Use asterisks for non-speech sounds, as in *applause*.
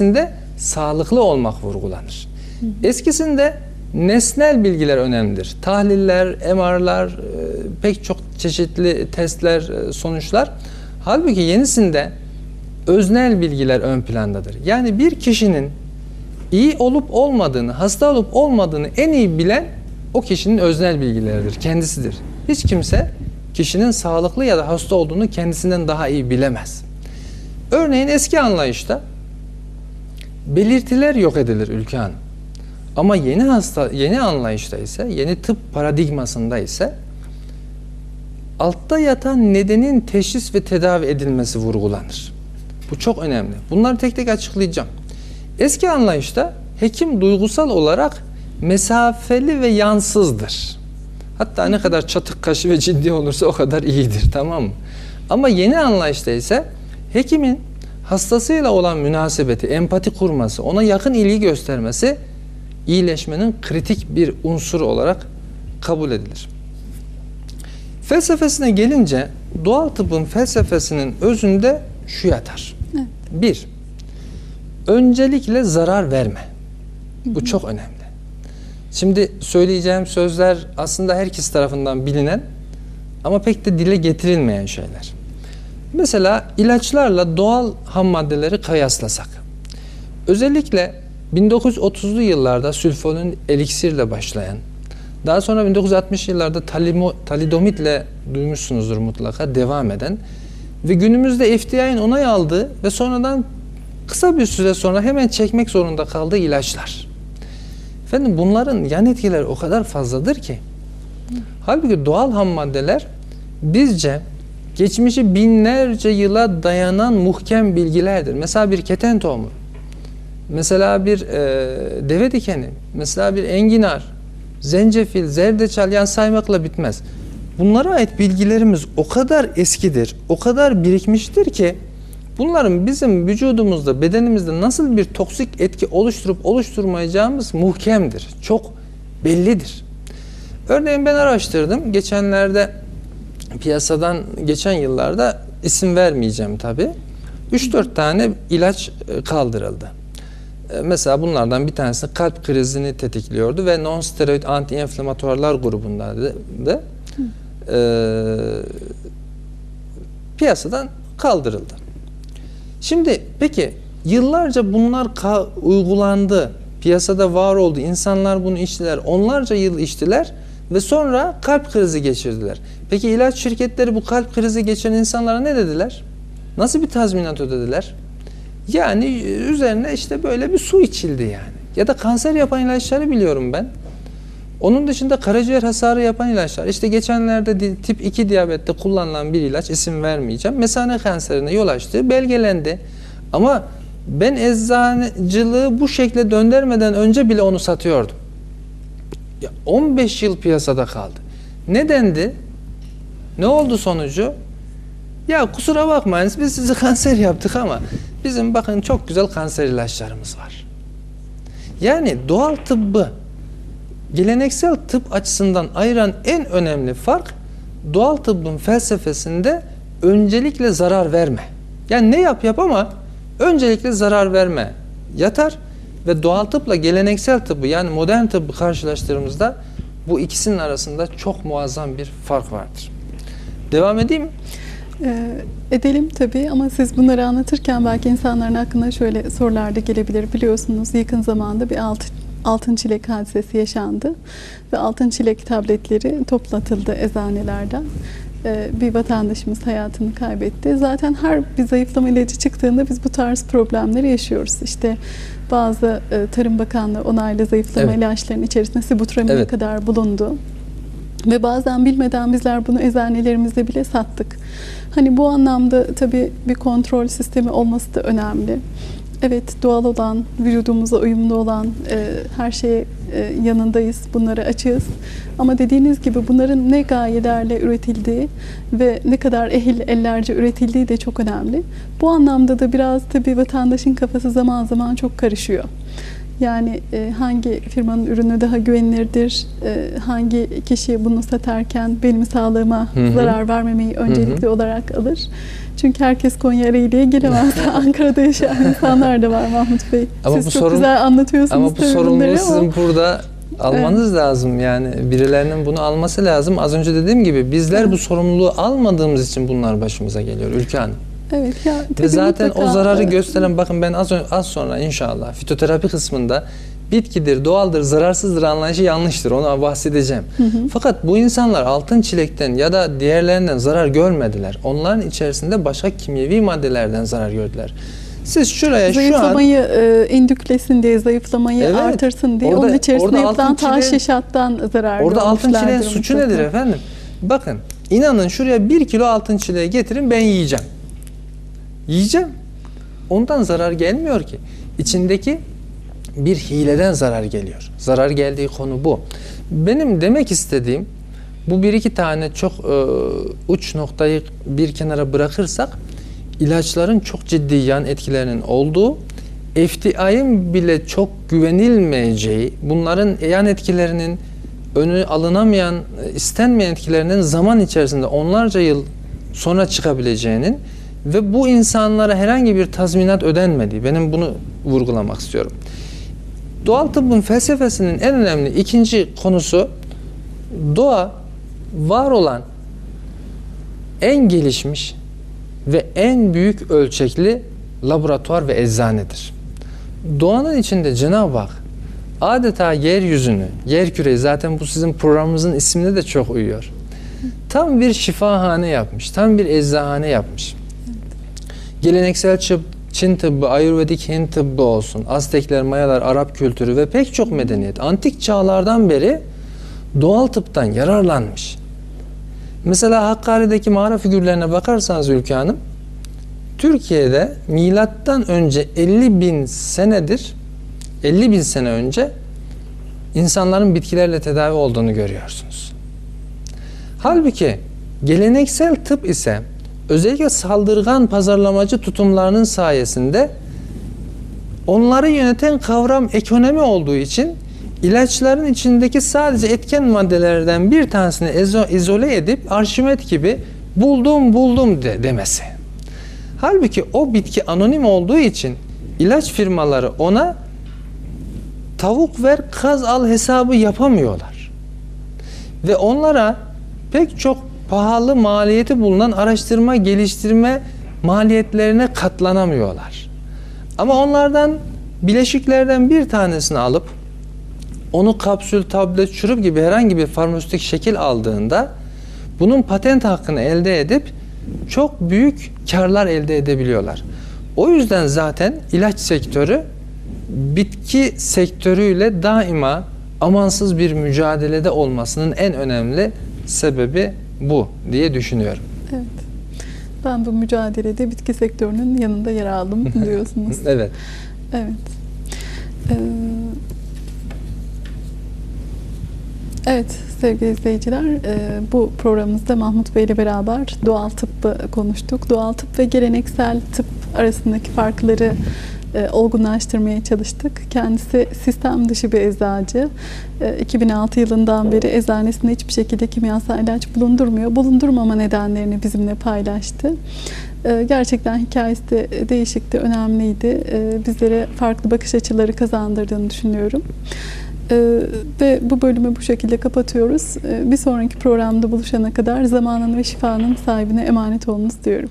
yenisinde sağlıklı olmak vurgulanır. Eskisinde nesnel bilgiler önemlidir. Tahliller, MR'lar, e, pek çok çeşitli testler, e, sonuçlar. Halbuki yenisinde öznel bilgiler ön plandadır. Yani bir kişinin iyi olup olmadığını, hasta olup olmadığını en iyi bilen o kişinin öznel bilgileridir, kendisidir. Hiç kimse kişinin sağlıklı ya da hasta olduğunu kendisinden daha iyi bilemez. Örneğin eski anlayışta belirtiler yok edilir Ülke Hanım. Ama yeni hasta yeni anlayışta ise, yeni tıp paradigmasında ise altta yatan nedenin teşhis ve tedavi edilmesi vurgulanır. Bu çok önemli. Bunları tek tek açıklayacağım. Eski anlayışta hekim duygusal olarak mesafeli ve yansızdır. Hatta ne kadar çatık kaşı ve ciddi olursa o kadar iyidir tamam mı? Ama yeni anlayışta ise hekimin hastasıyla olan münasebeti, empati kurması, ona yakın ilgi göstermesi iyileşmenin kritik bir unsur olarak kabul edilir. Felsefesine gelince doğal tıbbın felsefesinin özünde şu yatar. Evet. Bir, öncelikle zarar verme. Bu çok önemli. Şimdi söyleyeceğim sözler aslında herkes tarafından bilinen ama pek de dile getirilmeyen şeyler. Mesela ilaçlarla doğal ham maddeleri kıyaslasak. Özellikle 1930'lu yıllarda sülfonun eliksirle başlayan, daha sonra 1960 yıllarda talidomitle duymuşsunuzdur mutlaka devam eden ve günümüzde FDA'nın onay aldığı ve sonradan kısa bir süre sonra hemen çekmek zorunda kaldığı ilaçlar. Efendim bunların yan etkileri o kadar fazladır ki. Halbuki doğal ham maddeler bizce geçmişi binlerce yıla dayanan muhkem bilgilerdir. Mesela bir keten tohumu, mesela bir e, deve dikeni, mesela bir enginar, zencefil, zerdeçal yani saymakla bitmez. Bunlara ait bilgilerimiz o kadar eskidir, o kadar birikmiştir ki bunların bizim vücudumuzda, bedenimizde nasıl bir toksik etki oluşturup oluşturmayacağımız muhkemdir. Çok bellidir. Örneğin ben araştırdım. Geçenlerde piyasadan geçen yıllarda isim vermeyeceğim tabi. 3-4 tane ilaç e, kaldırıldı. E, Mesela bunlardan bir tanesi kalp krizini tetikliyordu ve non steroid anti-inflamatuarlar grubundaydı. Ee, piyasadan kaldırıldı. Şimdi peki yıllarca bunlar uygulandı, piyasada var oldu, insanlar bunu içtiler, onlarca yıl içtiler ve sonra kalp krizi geçirdiler. Peki ilaç şirketleri bu kalp krizi geçiren insanlara ne dediler? Nasıl bir tazminat ödediler? Yani üzerine işte böyle bir su içildi yani. Ya da kanser yapan ilaçları biliyorum ben. Onun dışında karaciğer hasarı yapan ilaçlar. İşte geçenlerde tip 2 diyabette kullanılan bir ilaç isim vermeyeceğim. Mesane kanserine yol açtığı belgelendi. Ama ben eczacılığı bu şekle döndürmeden önce bile onu satıyordum. Ya 15 yıl piyasada kaldı. Nedendi? Ne oldu sonucu? Ya kusura bakmayınız biz sizi kanser yaptık ama bizim bakın çok güzel kanser ilaçlarımız var. Yani doğal tıbbı geleneksel tıp açısından ayıran en önemli fark doğal tıbbın felsefesinde öncelikle zarar verme. Yani ne yap yap ama öncelikle zarar verme yatar ve doğal tıpla geleneksel tıbbı yani modern tıbbı karşılaştırdığımızda bu ikisinin arasında çok muazzam bir fark vardır. Devam edeyim mi? Ee, edelim tabii ama siz bunları anlatırken belki insanların aklına şöyle sorular da gelebilir. Biliyorsunuz yakın zamanda bir alt, altın çilek hadisesi yaşandı ve altın çilek tabletleri toplatıldı eczanelerden. Ee, bir vatandaşımız hayatını kaybetti. Zaten her bir zayıflama ilacı çıktığında biz bu tarz problemleri yaşıyoruz. İşte bazı e, Tarım Bakanlığı onaylı zayıflama Evet. ilaçlarının içerisinde sibutramine Evet. kadar bulundu. Ve bazen bilmeden bizler bunu eczanelerimizde bile sattık. Hani bu anlamda tabii bir kontrol sistemi olması da önemli. Evet doğal olan, vücudumuza uyumlu olan e, her şeye e, yanındayız, bunları açığız. Ama dediğiniz gibi bunların ne gayelerle üretildiği ve ne kadar ehil ellerce üretildiği de çok önemli. Bu anlamda da biraz tabii vatandaşın kafası zaman zaman çok karışıyor. Yani e, hangi firmanın ürünü daha güvenilirdir, e, hangi kişi bunu satarken benim sağlığıma Hı hı. zarar vermemeyi öncelikli olarak alır. Çünkü herkes Konya Ereğli'ye gelemez. *laughs* Ankara'da yaşayan insanlar da var Mahmut Bey. Ama Siz bu çok sorun- güzel anlatıyorsunuz Ama bu sorumluluğu ama- sizin burada almanız lazım yani birilerinin bunu alması lazım. Az önce dediğim gibi bizler bu sorumluluğu almadığımız için bunlar başımıza geliyor Ülke Hanım. Evet ya Ve zaten mutlaka, o zararı evet. gösteren bakın ben az, az sonra inşallah fitoterapi kısmında bitkidir, doğaldır, zararsızdır anlayışı yanlıştır. Ona bahsedeceğim. Fakat bu insanlar altın çilekten ya da diğerlerinden zarar görmediler. Onların içerisinde başka kimyevi maddelerden zarar gördüler. Siz şuraya şu an Zayıflamayı e, indüklesin diye, zayıflamayı Evet. artırsın diye Orada- onun içerisine orada yapılan taşişattan zarar Orada altın çileğin suçu nedir efendim? Bakın inanın şuraya bir kilo altın çileği getirin ben yiyeceğim. Yiyeceğim. Ondan zarar gelmiyor ki. İçindeki bir hileden zarar geliyor. Zarar geldiği konu bu. Benim demek istediğim bu bir iki tane çok e, uç noktayı bir kenara bırakırsak ilaçların çok ciddi yan etkilerinin olduğu FDA'nın bile çok güvenilmeyeceği, bunların yan etkilerinin önü alınamayan, e, istenmeyen etkilerinin zaman içerisinde onlarca yıl sonra çıkabileceğinin ve bu insanlara herhangi bir tazminat ödenmediği, benim bunu vurgulamak istiyorum. Doğal tıbbın felsefesinin en önemli ikinci konusu doğa var olan en gelişmiş ve en büyük ölçekli laboratuvar ve eczanedir. Doğanın içinde Cenab-ı Hak adeta yeryüzünü, yer küreyi zaten bu sizin programımızın ismine de çok uyuyor. Tam bir şifahane yapmış, tam bir eczahane yapmış. Geleneksel Çin tıbbı, Ayurvedik Hint tıbbı olsun, Aztekler, Mayalar, Arap kültürü ve pek çok medeniyet antik çağlardan beri doğal tıptan yararlanmış. Mesela Hakkari'deki mağara figürlerine bakarsanız Ülke Hanım, Türkiye'de milattan önce 50 bin senedir, 50 bin sene önce insanların bitkilerle tedavi olduğunu görüyorsunuz. Halbuki geleneksel tıp ise özellikle saldırgan pazarlamacı tutumlarının sayesinde onları yöneten kavram ekonomi olduğu için ilaçların içindeki sadece etken maddelerden bir tanesini izole edip Arşimet gibi buldum buldum de, demesi. Halbuki o bitki anonim olduğu için ilaç firmaları ona tavuk ver kaz al hesabı yapamıyorlar. Ve onlara pek çok pahalı maliyeti bulunan araştırma geliştirme maliyetlerine katlanamıyorlar. Ama onlardan bileşiklerden bir tanesini alıp onu kapsül, tablet, şurup gibi herhangi bir farmasötik şekil aldığında bunun patent hakkını elde edip çok büyük karlar elde edebiliyorlar. O yüzden zaten ilaç sektörü bitki sektörüyle daima amansız bir mücadelede olmasının en önemli sebebi bu diye düşünüyorum. Evet. Ben bu mücadelede bitki sektörünün yanında yer aldım *laughs* diyorsunuz. Evet. Evet. Ee, Evet sevgili izleyiciler e, bu programımızda Mahmut Bey ile beraber doğal tıbbı konuştuk. Doğal tıp ve geleneksel tıp arasındaki farkları e, olgunlaştırmaya çalıştık. Kendisi sistem dışı bir eczacı. E, 2006 yılından beri eczanesinde hiçbir şekilde kimyasal ilaç bulundurmuyor. Bulundurmama nedenlerini bizimle paylaştı. E, Gerçekten hikayesi de değişikti, önemliydi. E, Bizlere farklı bakış açıları kazandırdığını düşünüyorum. Ee, ve bu bölümü bu şekilde kapatıyoruz. Ee, bir sonraki programda buluşana kadar zamanın ve şifanın sahibine emanet olunuz diyorum.